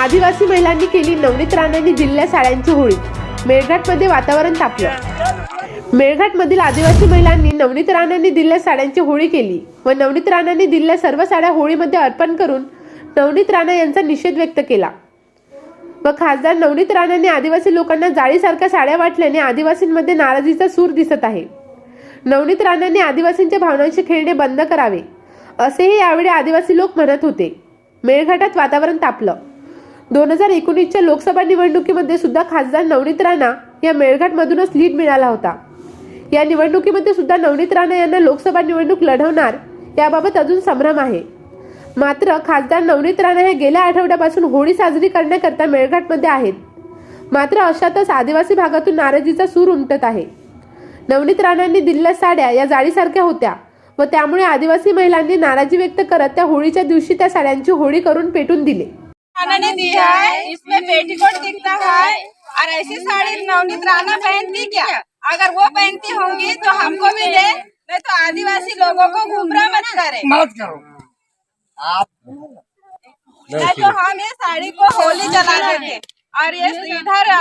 आदिवासी महिलांनी केली नवनीत राणांनी दिलेल्या साड्यांची होळी. मेळघाटमध्ये वातावरण तापलं. मेळघाटमधील आदिवासी महिलांनी नवनीत राणांनी दिलेल्या साड्यांची होळी केली व नवनीत राणांनी दिलेल्या सर्व साड्या होळीमध्ये अर्पण करून नवनीत राणा यांचा निषेध व्यक्त केला. व खासदार नवनीत राणांनी आदिवासी लोकांना जाळीसारख्या साड्या वाटल्याने आदिवासींमध्ये नाराजीचा सूर दिसत आहे. नवनीत राणांनी आदिवासींच्या भावनांशी खेळणे बंद करावे असेही यावेळी आदिवासी लोक म्हणत होते. मेळघाटात वातावरण तापलं. दोन हजार एकोणीसच्या लोकसभा निवडणुकीमध्ये सुद्धा खासदार नवनीत राणा या मेळघाटमधूनच लीड मिळाला होता. या निवडणुकीमध्ये सुद्धा नवनीत राणा यांना लोकसभा निवडणूक लढवणार याबाबत अजून संभ्रम आहे. मात्र खासदार नवनीत राणा हे गेल्या आठवड्यापासून होळी साजरी करण्याकरता मेळघाटमध्ये आहेत. मात्र अशातच आदिवासी भागातून नाराजीचा सूर उमटत आहे. नवनीत राणांनी दिलेल्या साड्या या जाळीसारख्या होत्या व त्यामुळे आदिवासी महिलांनी नाराजी व्यक्त करत त्या होळीच्या दिवशी त्या साड्यांची होळी करून पेटून दिले. राणा ने दिया है इसमें पेटीकोट दिखता है। और ऐसी साड़ी नवनीत राणा पहनती क्या? अगर वो पहनती होंगी तो हमको भी दे नहीं तो आदिवासी लोगों को गुमराह मत करे। मत करो। आप नहीं तो हम ये साड़ी को होली जला देंगे। और ये इधर।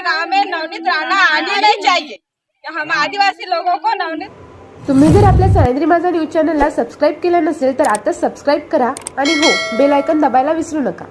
गाँव में नवनीत राणा आनी नहीं चाहिए। हम आदिवासी लोगों को नवनीत तुम्ही जर आपल्या सह्याद्री माझा न्यूज चॅनलला सबस्क्राईब केलं नसेल तर आता सबस्क्राईब करा आणि हो बेल आयकन दबायला विसरू नका.